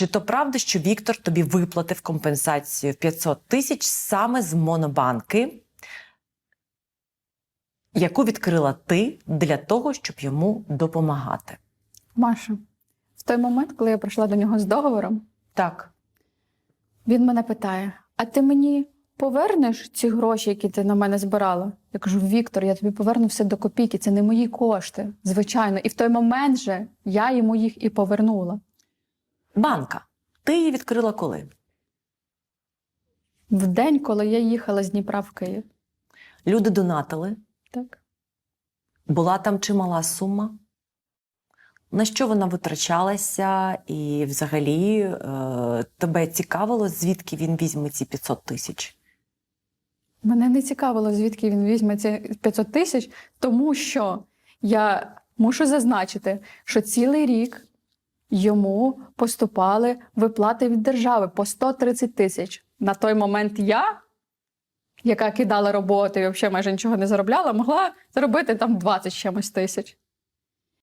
Чи то правда, що Віктор тобі виплатив компенсацію в 500 тисяч саме з монобанки, яку відкрила ти для того, щоб йому допомагати? Маша, в той момент, коли я прийшла до нього з договором, Так. він мене питає: А ти мені повернеш ці гроші, які ти на мене збирала? Я кажу: Віктор, я тобі поверну все до копійки, це не мої кошти, звичайно. І в той момент же я йому їх і повернула. Банка. Ти її відкрила коли? В день, коли я їхала з Дніпра в Київ. Люди донатили. Так. Була там чимала сума? На що вона витрачалася? І взагалі е, тебе цікавило, звідки він візьме ці 500 тисяч? Мене не цікавило, звідки він візьме ці 500 тисяч, тому що я мушу зазначити, що цілий рік йому поступали виплати від держави по 130 тисяч. На той момент я, яка кидала роботи і взагалі майже нічого не заробляла, могла заробити там 20 з чимось тисяч.